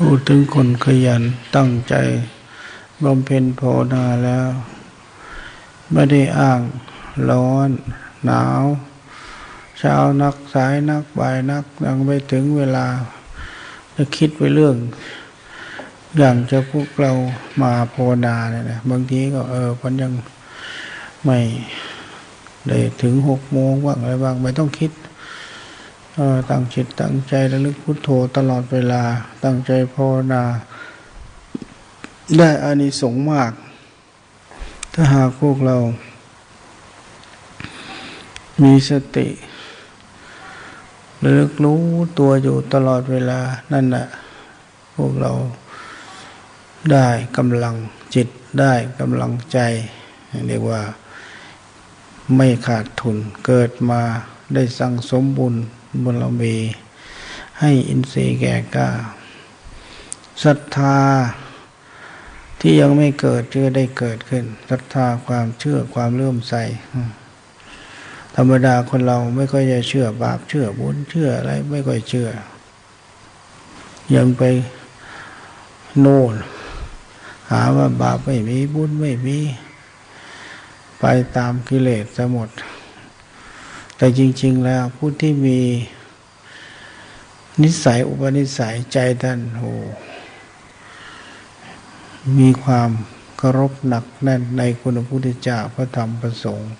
พูดถึงคนขยันตั้งใจบำเพ็ญภาวนาแล้ว ไม่ได้อ้างร้อน หนาวเช้านักสายนักบ่ายนักยังไม่ถึงเวลา จะคิดไปเรื่อง อย่างจะพวกเรามาภาวนาเนี่ยนะบางทีก็เออมันยังไม่ได้ถึงหกโมงบ้างอะไรบ้างไม่ต้องคิด ตั้งจิตตั้งใจระลึกพุทโธตลอดเวลา ตั้งใจภาวนา ได้อานิสงส์มาก ถ้าหากพวกเรา มีสติระลึกรู้ตัวอยู่ตลอดเวลานั่นแหละพวกเราได้กำลังจิตได้กำลังใจ เรียกว่าไม่ขาดทุนเกิดมาได้สั่งสมบุญ บุญมีให้อินทรีย์แก่กล้าศรัทธาที่ยังไม่เกิดจะได้เกิดขึ้นศรัทธาความเชื่อความเลื่อมใสธรรมดาคนเราไม่ค่อยจะเชื่อบาปเชื่อบุญเชื่ออะไรไม่ค่อยเชื่อ ยังไปโน่นหาว่าบาปไม่มีบุญไม่มี ไปตามกิเลสจะหมด แต่จริง ๆ แล้วผู้ที่มีนิสัยอุปนิสัยใจท่านโหมีความเคารพหนักแน่นในคุณพระพุทธเจ้าพระธรรมพระสงฆ์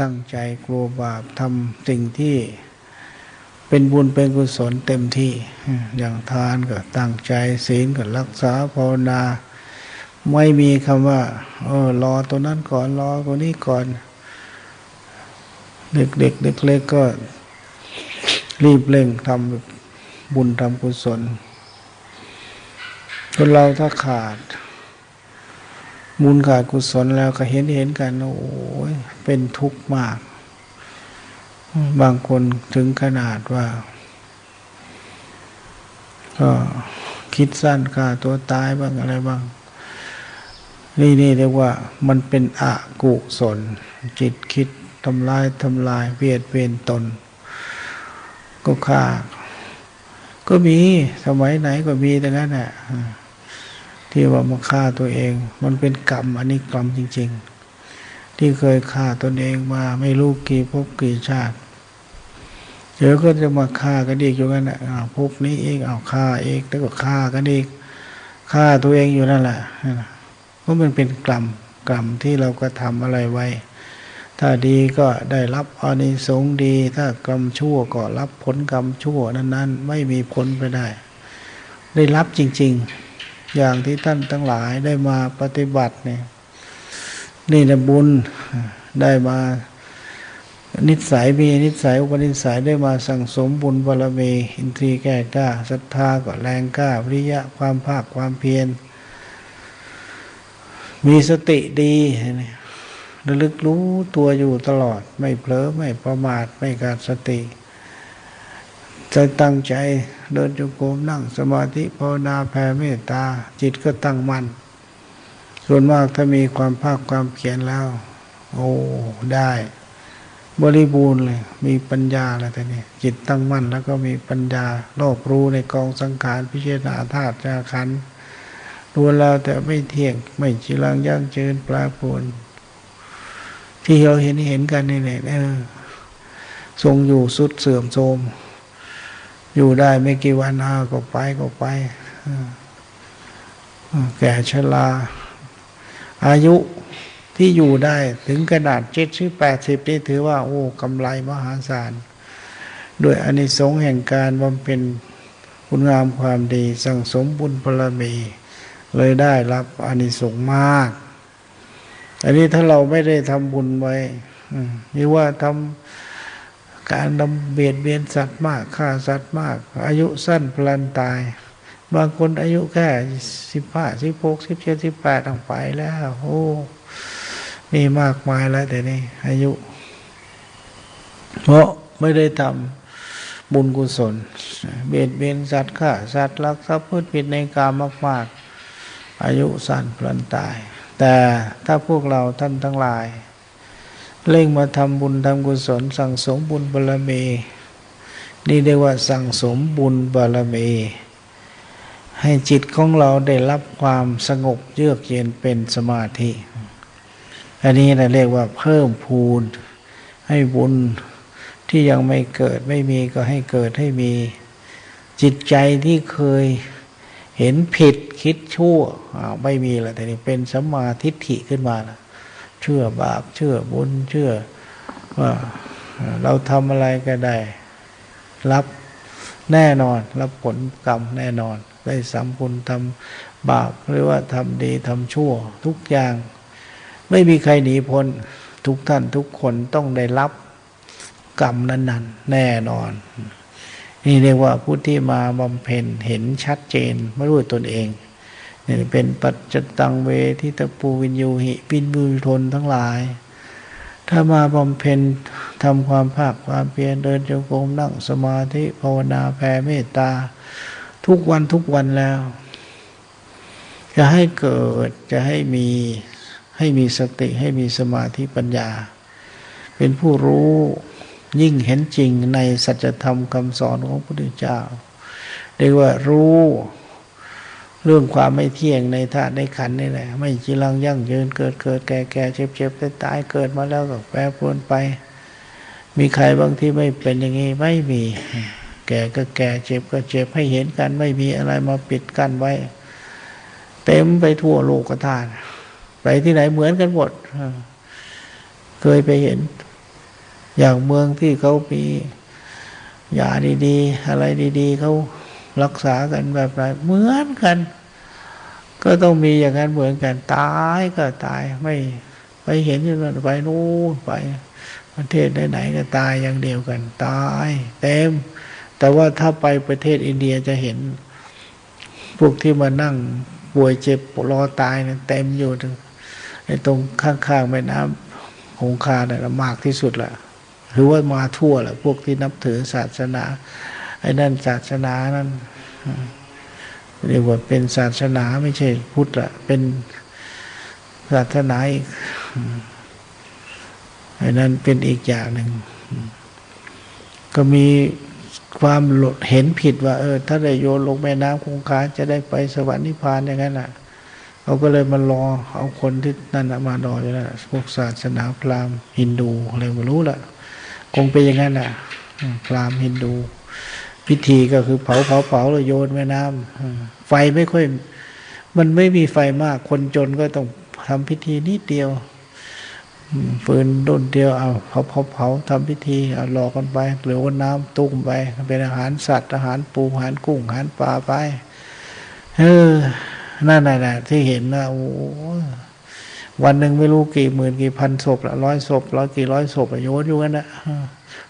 ตั้งใจกลัวบาปทำสิ่งที่เป็นบุญเป็นกุศลเต็มที่ อย่างทานก็ตั้งใจศีลก็รักษาภาวนา ไม่มีคำว่าเออรอตัวนั้นก่อนรอตัวนี้ก่อน เด็กๆเล็กๆก็รีบเร่งทำบุญทำกุศล คนเราถ้าขาดบุญขาดกุศลแล้วก็เห็นเห็นกันโอ้ยเป็นทุกข์มาก บางคนถึงขนาดว่า ก็คิดสั้นฆ่าตัวตายบ้างอะไรบ้าง นี่นี่เรียกว่ามันเป็นอกุศล จิตคิด ทำลายทำลายเบียดเบียนตน ก็ฆ่า ก็มีสมัยไหนก็มีแต่นั้นแหละที่ว่ามาฆ่าตัวเอง มันเป็นกรรม อันนี้กรรมจริง ๆ ที่เคยฆ่าตนเองมาไม่รู้กี่ภพกี่ชาติเดี๋ยวก็จะมาฆ่ากันอีกอยู่กันนะภพนี้เองเอาฆ่าเองแล้วก็ฆ่ากันอีกฆ่าตัวเองอยู่นั่นแหละเพราะมันเป็นกรรมกรรมที่เราก็ทำอะไรไว้ ถ้าดีก็ได้รับอานิสงส์ดี ถ้ากรรมชั่วก็รับผลกรรมชั่วนั้น ๆ ไม่มีผลไปได้ ได้รับจริง ๆ อย่างที่ท่านทั้งหลายได้มาปฏิบัติเนี่ยนี่นะบุญได้มานิสัยมีนิสัยอุปนิสัยได้มาสั่งสมบุญบารมีอินทรีย์แก่กล้าศรัทธาก็แรงกล้าวิริยะความภาคความเพียรมีสติดีเนี่ย ระลึกรู้ตัวอยู่ตลอด ไม่เผลอไม่ประมาทไม่ขาดสติใจตั้งใจเดินจงกรมนั่งสมาธิภาวนาแผ่เมตตา จิตก็ตั้งมัน่นส่วนมากถ้ามีความภาคความเพียรแล้ว โอ้ได้ บริบูรณ์เลย มีปัญญาอะไรแต่นี่จิตตั้งมั่นแล้วก็มีปัญญารอบรู้ในกองสังขารพิจารณาธาตุจาขันดูแล้วแต่ไม่เที่ยงไม่จีรังยั่งยืนปลาปวน ที่เราเห็นเห็นกันนี่แหละทรงอยู่สุดเสื่อมโทรมอยู่ได้ไม่กี่วันอาก็ไปก็ไปแก่ชราอายุที่อยู่ได้ถึงขนาดเจ็ดสิบแปดสิบนี่ถือว่า โอ้กำไรมหาศาลด้วยอานิสงส์แห่งการบำเพ็ญคุณงามความดี สั่งสมบุญพลมี เลยได้รับอานิสงส์มาก อันนี้ถ้าเราไม่ได้ทำบุญไว้นี่ว่าทำการดำเบียดเบียนสัตว์มากฆ่าสัตว์มาก อายุสั้นพลันตาย บางคนอายุแค่สิบห้าสิบหกสิบเจ็ดสิบแปดต้องไปแล้ว โอ้มีมากมายแล้วแต่นี่อายุ เพราะไม่ได้ทำบุญกุศล เบียดเบียนสัตว์ฆ่าสัตว์ลักทรัพย์พูดผิดในกามมาก ๆ อายุสั้นพลันตาย แต่ถ้าพวกเราท่านทั้งหลาย เร่งมาทำบุญทำกุศล สั่งสมบุญบารมี นี่เรียกว่าสั่งสมบุญบารมี ให้จิตของเราได้รับความสงบเยือกเย็นเป็นสมาธิ อันนี้เราเรียกว่าเพิ่มพูนให้บุญที่ยังไม่เกิดไม่มีก็ให้เกิดให้มี จิตใจที่เคย เห็นผิดคิดชั่วไม่มีละแต่นี่เป็นสัมมาทิฏฐิขึ้นมาละเชื่อบาปเชื่อบุญเชื่อว่าเราทำอะไรก็ได้ รับแน่นอน รับผลกรรมแน่นอน ได้สัมพุญทำบาปหรือว่าทำดีทำชั่ว ทุกอย่าง ไม่มีใครหนีพ้นทุกท่านทุกคนต้องได้รับกรรมนั้นๆ แน่นอน นี่เรียกว่าผู้ที่มาบำเพ็ญเห็นชัดเจนไม่รู้ตนเองนี่เป็นปัจจตังเวทิตปูวินยูหิปินบุญทนทั้งหลาย ถ้ามาบำเพ็ญทำความภาคความเพียรเดินจงกรมนั่งสมาธิภาวนาแผ่เมตตา ทุกวันทุกวันแล้ว จะให้เกิดจะให้มีให้มีสติให้มีสมาธิปัญญา เป็นผู้รู้ ยิ่งเห็นจริงในสัจธรรมคำสอนของพระพุทธเจ้าเรียกว่ารู้เรื่องความไม่เที่ยงในธาตุในขันนี่แหละ ไม่จีรังยั่งยืนเกิดเกิดแก่แก่เจ็บเจ็บตายตายเกิดมาแล้วก็แปรปรวนไป มีใครบางที่ไม่เป็นอย่างนี้ไม่มี แก่ก็แก่เจ็บก็เจ็บให้เห็นกัน ไม่มีอะไรมาปิดกั้นไว้ เต็มไปทั่วโลกธาตุไปที่ไหนเหมือนกันหมดเคยไปเห็น อย่างเมืองที่เขามียาดีๆ อะไรดี ๆเขารักษากันแบบไรเหมือนกัน ก็ต้องมีอย่างนั้นเหมือนกันตายก็ตายไม่ไปเห็นอยู่นั่นไปนู่นไปประเทศไหนๆก็ตายอย่างเดียวกันตายเต็ม แต่ว่าถ้าไปประเทศอินเดียจะเห็น พวกที่มานั่งป่วยเจ็บรอตายเนี่ยเต็มอยู่ในตรงข้างๆแม่น้ำคงคาเนี่ยมากที่สุดแหละ หรือว่ามาทั่วแหละพวกที่นับถือศาสนา ไอ้นั่นศาสนานั้นเรียกว่าเป็นศาสนาไม่ใช่พุทธละเป็นศาสนาอีกไอ้นั้นเป็นอีกอย่างหนึ่ง ก็มีความหลดเห็นผิดว่า เออ ถ้าได้โยนลงแม่น้ำคงคาจะได้ไปสวรรค์นิพพานอย่างนั้นอะเขาก็เลยมารอเอาคนที่นั่นมารออยู่นั่นพวกศาสนาพราหมณ์ฮินดูอะไรไม่รู้ละ คงเป็นอย่างนั้นอะพราหมณ์ฮินดู พิธีก็คือเผาเผาเผาแล้วโยนแม่น้ำไฟไม่ค่อย มันไม่มีไฟมาก คนจนก็ต้องทำพิธีนิดเดียวฟืนดุนเดียวเอาเผาเผาเผาทำพิธีเอาหลอกกันไปหรือว่าน้ำตุ้มไปเป็นอาหารสัตว์อาหารปูอาหารกุ้งอาหารปลาไป เออนั่นแหละที่เห็นนะโอ้ วันหนึ่งไม่รู้กี่หมื่นกี่พันศพละร้อยศพร้อยกี่ร้อยศพโยนอยู่กันนะ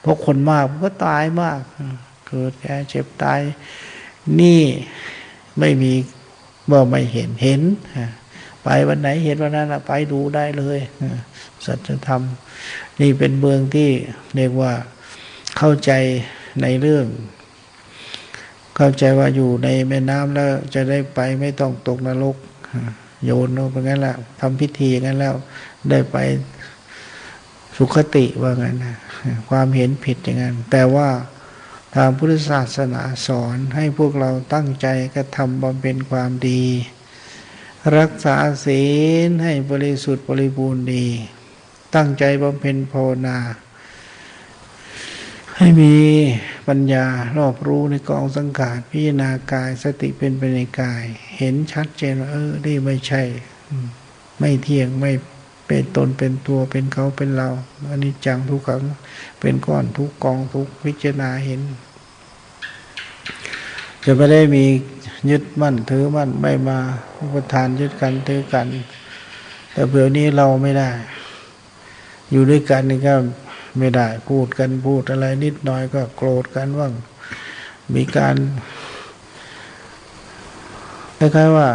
เพราะคนมากก็ตายมาก เกิดแก่เจ็บตาย นี่ไม่มีเมื่อไม่เห็นเห็นไปวันไหนเห็นวันนั้นไปดูได้เลยสัจธรรม นี่เป็นเมืองที่เรียกว่าเข้าใจในเรื่อง เข้าใจว่าอยู่ในแม่น้ำแล้วจะได้ไปไม่ต้องตกนรก โยนลงไปงั้นแล้วทำพิธีงั้นแล้ว ได้ไปสุขติว่างั้นนะความเห็นผิดอย่างนั้น แต่ว่าทางพุทธศาสนาสอนให้พวกเราตั้งใจกระทำบำเพ็ญความดี รักษาศีลให้บริสุทธิ์บริบูรณ์ดี ตั้งใจบำเพ็ญภาวนา ให้มีปัญญารอบรู้ในกองสังขารพิจารณากายสติเป็นไปในกาย เห็นชัดเจนว่าเออ นี่ไม่ใช่ ไม่เที่ยงไม่เป็นตนเป็นตัวเป็นเขาเป็นเราอันนี้จังทุกขัง เป็นก้อนทุกกองทุกพิจารณาเห็น จะไม่ได้มียึดมั่นถือมั่นไม่มาประทานยึดกันถือกัน แต่เดี๋ยวนี้เราไม่ได้ อยู่ด้วยกันนี่ก็ไม่ได้พูดกันพูดอะไรนิดหน่อยก็โกรธกันว่างมีการ คล้ายๆว่า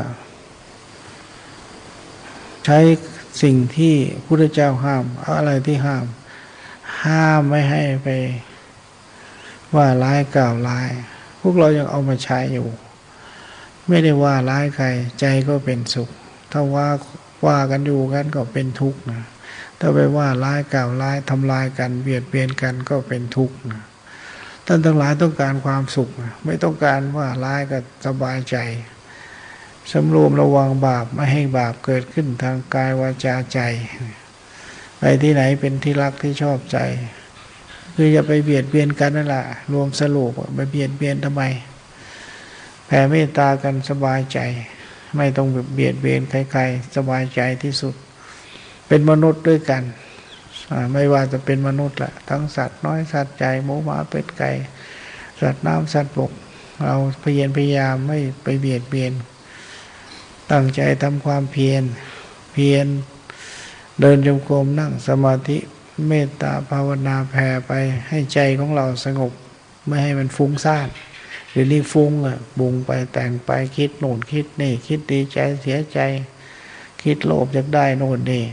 ใช้สิ่งที่พุทธเจ้าห้ามอะไรที่ห้าม ห้ามไม่ให้ไป ว่าร้ายกล่าวร้าย พวกเรายังเอามาใช้อยู่ ไม่ได้ว่าร้ายใคร ใจก็เป็นสุข ถ้าว่าว่ากันอยู่กันก็เป็นทุกข์นะถ้าไปว่าร้ายกล่าวร้ายทำลายกันเบียดเบียนกันก็เป็นทุกข์นะท่านทั้งหลายต้องการความสุข ไม่ต้องการว่าร้ายก็สบายใจ สำรวมระวังบาปไม่ให้บาปเกิดขึ้นทางกายวาจาใจ ไปที่ไหนเป็นที่รักที่ชอบใจ คืออย่าไปเบียดเบียนกันนั่นแหละรวมสรุปไปเบียดเบียนทำไมแผ่เมตตากันสบายใจ ไม่ต้องเบียดเบียนใครๆสบายใจที่สุด เป็นมนุษย์ด้วยกัน ไม่ว่าจะเป็นมนุษย์ละทั้งสัตว์น้อยสัตว์ใจหมูหมาเป็ดไก่สัตว์น้ำสัตว์บก เราพยายามพยายามไม่ไปเบียดเบียน ตั้งใจทำความเพียร เพียร เดินจงกรมนั่งสมาธิเมตตาภาวนาแผ่ไปให้ใจของเราสงบ ไม่ให้มันฟุ้งซ่านหรือนี่ฟุ้งอะบุงไปแต่งไปคิดโน่นคิดนี่ คิดดีใจเสียใจ คิดโลภอยากได้โน่นนี่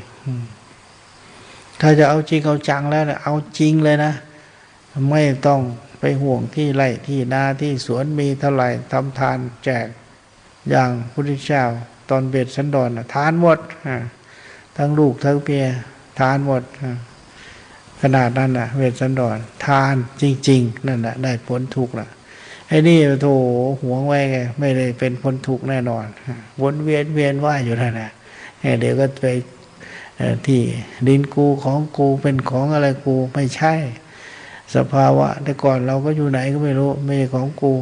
ถ้าจะเอาจริงเอาจังแล้วนะเอาจริงเลยนะ ไม่ต้องไปห่วงที่ไร่ที่นาที่สวนมีเท่าไหร่ทำทานแจก อย่างพุทธเจ้าตอนเบ็ดสันดอนทานหมดทั้งลูกทั้งเมียทานหมดขนาดนั้นนะเวทสันดอนทานจริง ๆ นั่นแหละได้ผลทุกข์ละไอ้นี่โถหวงไว้ไงไม่ได้เป็นคนทุกข์แน่นอนวนเวียนเวียนว่าอยู่นั่นแหละเดี๋ยวก็ไปที่ดินกูของกูเป็นของอะไรกูไม่ใช่ สภาวะ แต่ก่อนเราก็อยู่ไหนก็ไม่รู้ ไม่ใช่ของกู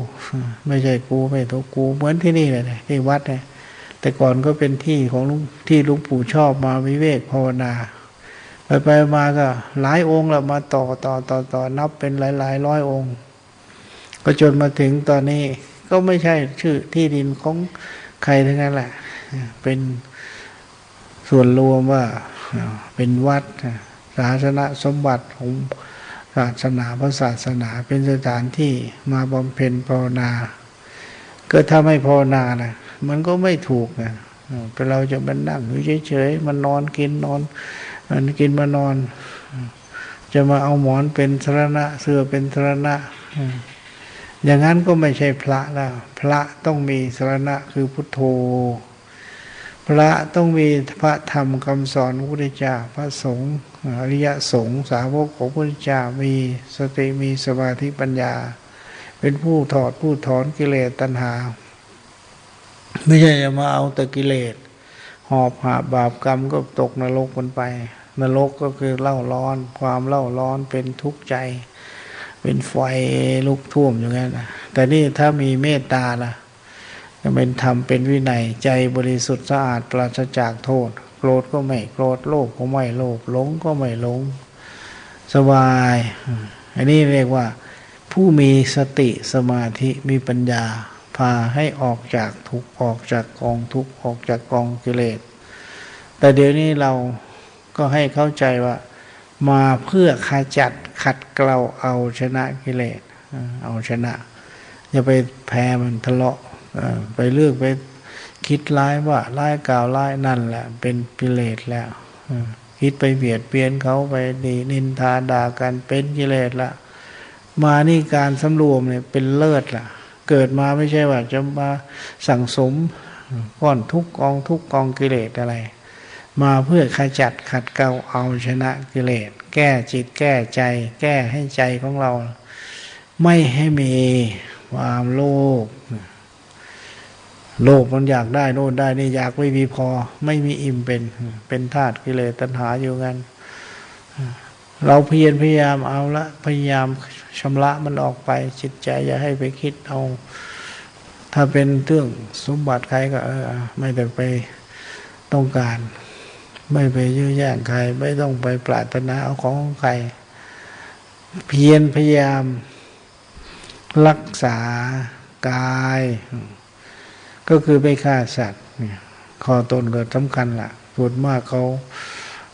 ไม่ใช่กูไม่ถูกกู เหมือนที่นี่เลยที่วัดเนี่ยแต่ก่อนก็เป็นที่ของลุงที่ลุงปู่ชอบมาวิเวกภาวนา ไปไปมาก็ หลายองค์แล้วมาต่อต่อต่อต่อนับเป็นหลายหลายร้อยองค์ ก็จนมาถึงตอนนี้ก็ไม่ใช่ชื่อที่ดินของใครทั้งนั้นแหละ เป็นส่วนรวมว่าเป็นวัดศาสนาสมบัติของ ศาสนาพระศาสนาเป็นสถานที่มาบำเพ็ญภาวนา ก็ถ้าไม่ภาวนานะมันก็ไม่ถูกนะเป็เราจะมานั่งอยู่เฉยๆมันนอนกินนอนมันกินมานอน จะมาเอาหมอนเป็นสรณะ เสื้อเป็นสรณะ อย่างนั้นก็ไม่ใช่พระแล้วพระต้องมีสรณะคือพุทโธ พระต้องมีพระธรรมคำสอนพระพุทธเจ้าพระสงฆ์ อริยสงฆ์สาวกของพระพุทธเจ้ามีสติมีสมาธิปัญญา เป็นผู้ถอดผู้ถอนกิเลสตัณหา ไม่ใช่จะมาเอาแต่กิเลสหอบหาบาปกรรมก็ตกนรกมันไป นรกก็คือเล่าร้อน ความเล่าร้อนเป็นทุกข์ใจ เป็นไฟลุกท่วมอย่างนั้นแต่นี่ถ้ามีเมตตาล่ะ จะเป็นธรรมเป็นวินัยใจบริสุทธิ์สะอาดปราศจากโทษ โกรธก็ไม่โกรธโลภก็ไม่โลภหลงก็ไม่หลง สบาย อันนี้เรียกว่า ผู้มีสติสมาธิมีปัญญา พาให้ออกจากทุกออกจากกองทุกออกจากกองกิเลส แต่เดี๋ยวนี้เราก็ให้เข้าใจว่า มาเพื่อขจัดขัดเกลาเอาชนะกิเลสเอาชนะอย่าไปแพ้มันทะเลาะไปเลือกไป คิดร้ายว่าร้ายกล่าวร้ายนั่นแหละ เป็นกิเลสแล้วคิดไปเบียดเบียนเขาไปดีนินทาด่ากันเป็นกิเลสละมานี่การสำรวมเนี่ยเป็นเลิศล่ะ เกิดมาไม่ใช่ว่าจะมาสั่งสมก้อนทุกกองทุกกองกิเลสอะไร มาเพื่อขจัดขัดเกลาเอาชนะกิเลสแก้จิตแก้ใจ แก้ให้ใจของเรา ไม่ให้มีความโลภ โลภมันอยากได้โน่นได้นี่อยากไม่มีพอ ไม่มีอิ่มเป็น เป็นธาตุกิเลสตัณหาอยู่กันเราเพียรพยายามเอาละพยายามชำระมันออกไปจิตใจอย่าให้ไปคิดเอา ถ้าเป็นเรื่องสมบัติใครก็เออไม่ได้ไปต้องการ ไม่ไปยื้อแย่งใคร ไม่ต้องไปปรารถนาเอาของของใคร เพียรพยายามรักษากาย ก็คือไปฆ่าสัตว์คอตนก็สำคัญละ่ะส่วนมากเขา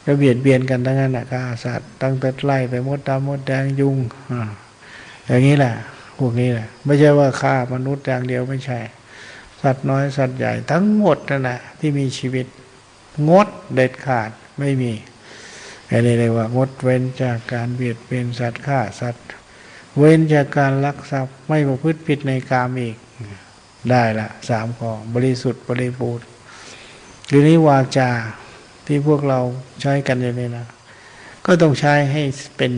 จะเบียดเบียนกันทั้งนั้นนะฆ่าสัตว์ตั้งแต่ไล่ไปมดดำมดแดงยุงอย่างนี้แหละพวกนี้แหละไม่ใช่ว่าฆ่ามนุษย์อย่างเดียวไม่ใช่ สัตว์น้อยสัตว์ใหญ่ทั้งหมดนั่นแหละที่มีชีวิต งดเด็ดขาดไม่มีอันนี้เรียว่างดเว้นจากการเบียดเบียนสัตว์ฆ่าสัตว์ เว้นจากการลักทรัพย์ไม่ประพฤติผิดในกามอีก ได้ละสามข้อบริสุทธิ์บริบูรณ์หรือนี้วาจาที่พวกเราใช้กันอย่างนี้นะก็ต้องใช้ให้เป็น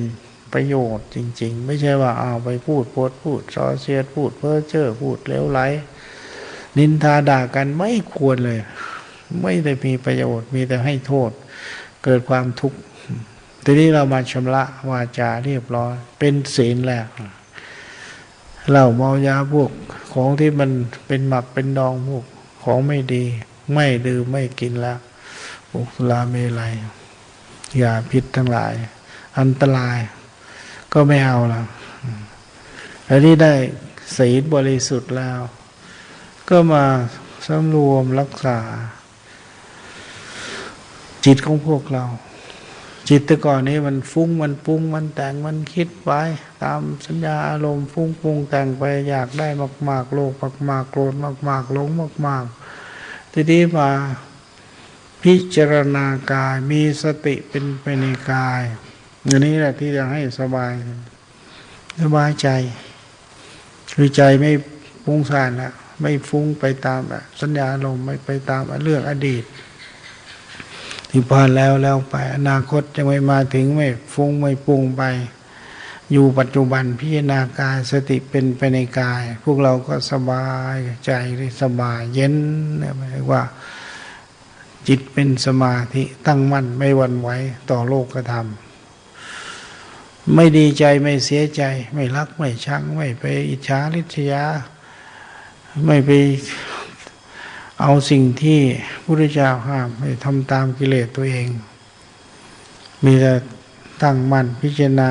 ประโยชน์จริง ๆ ไม่ใช่ว่าเอาไปพูดโพดพูดซอเสียดพูดเพ้อเจ้อพูดเลวไหลนินทาด่ากันไม่ควรเลย ไม่ได้มีประโยชน์มีแต่ให้โทษ เกิดความทุกข์ทีนี้เรามาชำระวาจาเรียบร้อย เป็นศีลแล้ว เหล้าเมายาพวกของที่มันเป็นหมักเป็นดองพวกของไม่ดี ไม่ดื่มไม่กินแล้วพวกสุราเมลัยยาพิษทั้งหลาย อันตราย ก็ไม่เอาแล้วอันนี้ได้ศีลบริสุทธิ์แล้ว ก็มาสำรวมรักษา จิตของพวกเรา จิตแต่ก่อนนี้มันฟุ้งมันปรุงมันแต่งมันคิดไว้ ตามสัญญาอารมณ์ฟุ้งปรุงแต่งไปอยากได้มาก ๆ โลภมากๆโกรธมากๆหลงมาก ๆ ทีนี้มาพิจารณากายมีสติเป็นไปในกายอันนี้แหละที่จะให้สบายสบายใจคือใจไม่ฟุ้งซ่านแล้วไม่ฟุ้งไปตามสัญญาลมณ์ไม่ไปตามเรื่องอดีต ที่ผ่านแล้วแล้วไป อนาคตจะไม่มาถึงไม่ฟุ้งไม่ปุงไป อยู่ปัจจุบันพิจารณากายสติเป็นไปในกาย พวกเราก็สบายใจสบายเย็นเนี่ยหมายว่า จิตเป็นสมาธิตั้งมั่นไม่หวั่นไหวต่อโลกธรรมไม่ดีใจไม่เสียใจ ไม่รักไม่ชัง ไม่ไปอิจฉาริษยา ไม่ไป เอาสิ่งที่พระพุทธเจ้าห้ามไม่ทำตามกิเลสตัวเอง มีแต่ตั้งมั่นพิจารณา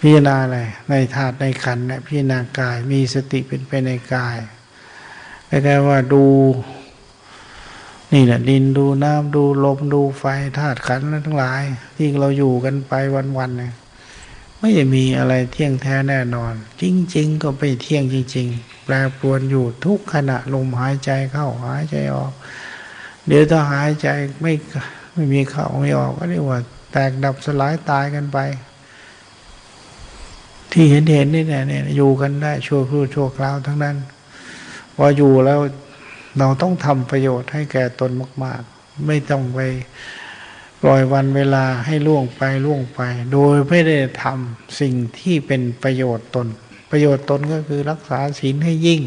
พิจารณาอะไรในธาตุในขันธ์เนี่ยพิจารณากายมีสติเป็นไปในกายแต่ว่าดู นี่แหละดินดูน้ำดูลมดูไฟธาตุขันธ์ทั้งหลาย ที่เราอยู่กันไปวันๆเนี่ยไม่มีอะไรเที่ยงแท้แน่นอน จริง ๆ ก็ไปเที่ยงจริง ๆ แปรปรวนอยู่ทุกขณะลมหายใจเข้าหายใจออก เดี๋ยวถ้าหายใจไม่ไม่มีเข้าไม่ออกก็เรียกว่า แตกดับสลายตายกันไป ที่เห็นเห็นนี่เนี่ยอยู่กันได้ชั่วครู่ชั่วคราวทั้งนั้นพออยู่แล้วเราต้องทำประโยชน์ให้แก่ตนมาก ๆ ไม่ต้องไปปล่อยวันเวลาให้ล่วงไปล่วงไป โดยไม่ได้ทำสิ่งที่เป็นประโยชน์ตน ประโยชน์ตนก็คือรักษาศีลให้ยิ่ง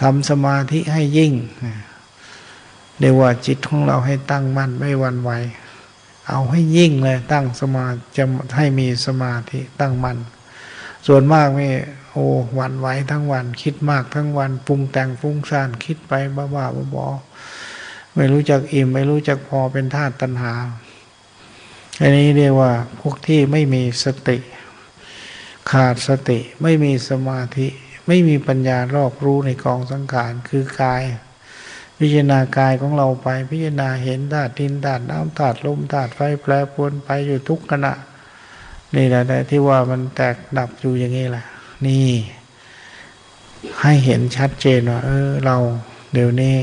ทำสมาธิให้ยิ่งเรียกว่าจิตของเราให้ตั้งมั่นไม่วันไหวเอาให้ยิ่งเลย ตั้งสมาจะให้มีสมาธิตั้งมั่นส่วนมากไม่โอ้วันไหวทั้งวัน คิดมากทั้งวันปรุงแต่งฟุ้งซ่านคิดไปบ้าๆบอๆไม่รู้จักอิ่ม ไม่รู้จักพอเป็นธาตุตัณหาอันนี้เรียกว่าพวกที่ไม่มีสติ ขาดสติไม่มีสมาธิ ไม่มีปัญญารอบรู้ในกองสังขารคือกาย พิจารณากายของเราไปพิจารณาเห็นธาตุดินธาตุน้ำธาตุลมธาตุไฟแปรปรวนไปอยู่ทุกขณะ นี่แหละที่ว่ามันแตกดับอยู่อย่างนี้แหละนี่ ให้เห็นชัดเจนว่าเออเราเดี๋ยวนี้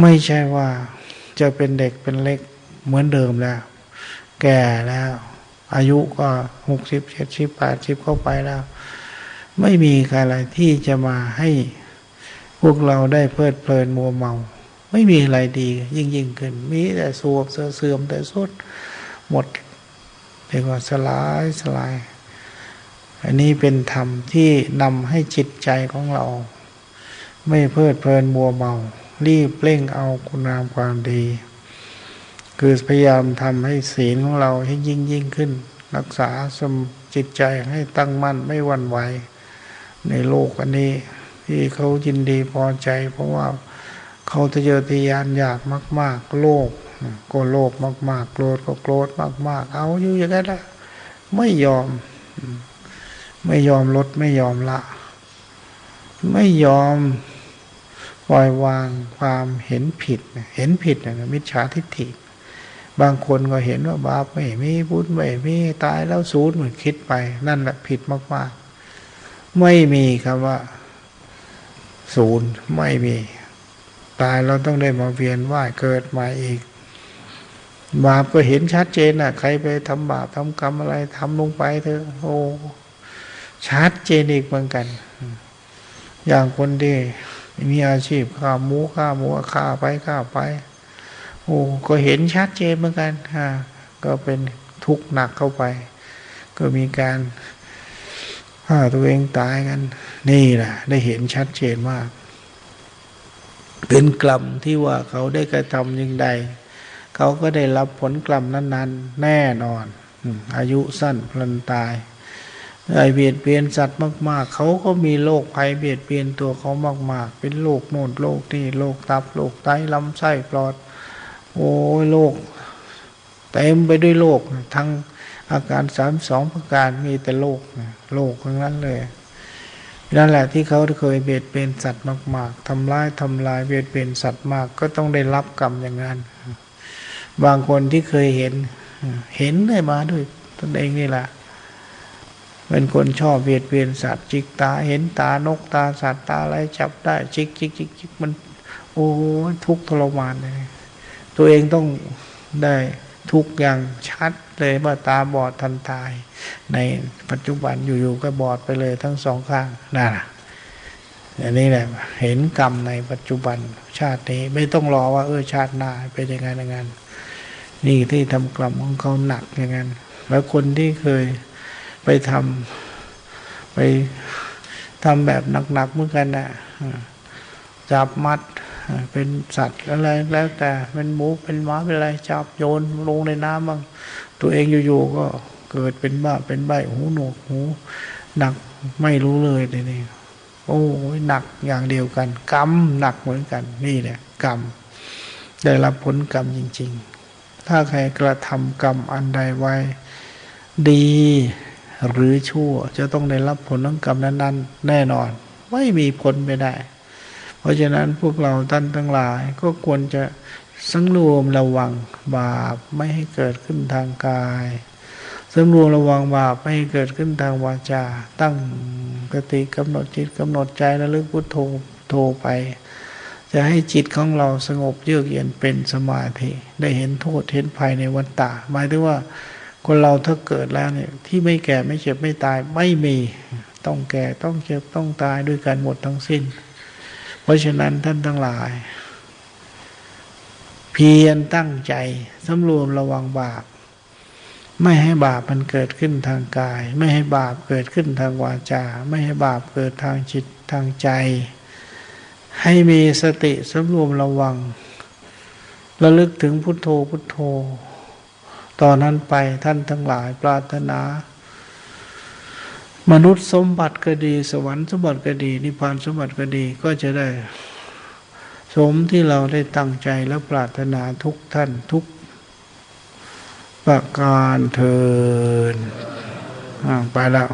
ไม่ใช่ว่าจะเป็นเด็กเป็นเล็กเหมือนเดิมแล้ว แก่แล้ว อายุก็หกสิบเจ็ดสิบแปดสิบเข้าไปแล้ว ไม่มีอะไรที่จะมาให้พวกเราได้เพลิดเพลินมัวเมา ไม่มีอะไรดี ยิ่งยิ่งขึ้น มีแต่สวบเสื่อมแต่สุดหมดเรียกว่าสลายสลาย อันนี้เป็นธรรมที่นำให้จิตใจของเรา ไม่เพลิดเพลินมัวเมา รีบเร่งเอาคุณงามความดี คือพยายามทำให้ศีลของเราให้ยิ่งยิ่งขึ้น รักษาสมจิตใจให้ตั้งมั่นไม่หวั่นไหวในโลกอันนี้ ที่เขายินดีพอใจ เพราะว่าเขาทะเยอทะยานอยากมาก ๆ โลภก็โลภมาก ๆ โกรธก็โกรธมาก ๆ เอาอยู่อย่างนั้นละไม่ยอม ไม่ยอมลดไม่ยอมละ ไม่ยอมปล่อยวางความเห็นผิด เห็นผิดนะมิจฉาทิฏฐิ บางคนก็เห็นว่าบาปไม่มีบุญไม่มีตายแล้วศูนย์เหมือนคิดไป นั่นแหละผิดมากๆ ไม่มีคำว่า ศูนย์ไม่มี ตายเราต้องได้มาเวียนว่ายเกิดมาอีก บาปก็เห็นชัดเจนอะ ใครไปทำบาปทำกรรมอะไรทำลงไปเถอะโอ้ชัดเจนอีกเหมือนกัน อย่างคนที่มีอาชีพข้าหมูข้าหมูข้าไปข้าไป โอ้ก็เห็นชัดเจนเหมือนกันฮะก็เป็นทุกข์หนักเข้าไป ก็มีการฆ่าตัวเองตายกัน นี่แหละได้เห็นชัดเจนมาก เป็นกรรมที่ว่าเขาได้กระทำยังใด เขาก็ได้รับผลกรรมนั้น ๆ แน่นอนอืมอายุสั้นพลันตายไอเบียดเบียนสัตว์มาก ๆ เขาก็มีโรคภัยเบียดเบียนตัวเขามาก ๆ เป็นโรคโน่นโรคนี่โรคตับโรคไตลำไส้ปลอด โอ้ยโรคเต็มไปด้วยโรคทั้งอาการสามสองประการมีแต่โรคโรคทั้งนั้นเลยนั่นแหละที่เขาเคยเบียดเบียนสัตว์มาก ๆทำร้ายทำลายเบียดเบียนสัตว์มาก ก็ต้องได้รับกรรมอย่างนั้น บางคนที่เคยเห็น เห็นได้มาด้วยตนเองนี่แหละเป็นคนชอบเบียดเบียนสัตว์จิกตาเห็นตานกตาสัตว์ตาอะไรจับได้จิกจิกจิกจิกมัน โอ้ทุกข์ทรมานเลย ตัวเองต้องได้ทุกอย่างชัดเลยว่าตาบอดทันตาย ในปัจจุบันอยู่ๆก็บอดไปเลยทั้งสองข้างนั่นแหละอันนี้แหละเห็นกรรมในปัจจุบันชาตินี้ไม่ต้องรอว่าเออชาติหน้าเป็นยังไงย่างนั้นนี่ที่ทำกรรมของเขาหนักอย่างนั้นแล้วคนที่เคยไปทำไปทำแบบหนักๆเหมือนกันนะจับมัด เป็นสัตว์อะไรแล้วแต่เป็นหมูเป็นหมาเป็นอะไรจับโยนลงในน้ำบ้างตัวเองอยู่ๆก็เกิดเป็นบ้าเป็นใบหูหนวกหูหนักไม่รู้เลยทีนี้โอ้ยหนักอย่างเดียวกัน กรรมหนักเหมือนกัน นี่แหละกรรมได้รับผลกรรมจริง ๆ ถ้าใครกระทำกรรมอันใดไว้ ดีหรือชั่ว จะต้องได้รับผลของกรรมนั้น ๆ แน่นอน ไม่มีผลไม่ได้ เพราะฉะนั้นพวกเราท่านทั้งหลายก็ควรจะสังรวมระวังบาปไม่ให้เกิดขึ้นทางกายสังรวมระวังบาปไม่ให้เกิดขึ้นทางวาจา ตั้งกติกำหนดจิตกำหนดใจระลึกพุทโธโทไป จะให้จิตของเราสงบเยือกเย็นเป็นสมาธิ ได้เห็นโทษเห็นภัยในวันตาหมายถึงว่าคนเราถ้าเกิดแล้วเนี่ยที่ไม่แก่ไม่เจ็บไม่ตายไม่มี ต้องแก่ต้องเจ็บต้องตายด้วยกันหมดทั้งสิ้น เพราะฉะนั้นท่านทั้งหลาย เพียรตั้งใจสำรวมระวังบาป ไม่ให้บาปมันเกิดขึ้นทางกาย ไม่ให้บาปเกิดขึ้นทางวาจา ไม่ให้บาปเกิดทางจิตทางใจ ให้มีสติสำรวมระวัง ระลึกถึงพุทโธพุทโธ ตอนนั้นไปท่านทั้งหลายปรารถนา มนุษย์สมบัติก็ดี สวรรค์สมบัติก็ดี นิพพานสมบัติก็ดีก็จะได้ สมที่เราได้ตั้งใจและปรารถนาทุกท่านทุกประการเทินไปแล้ว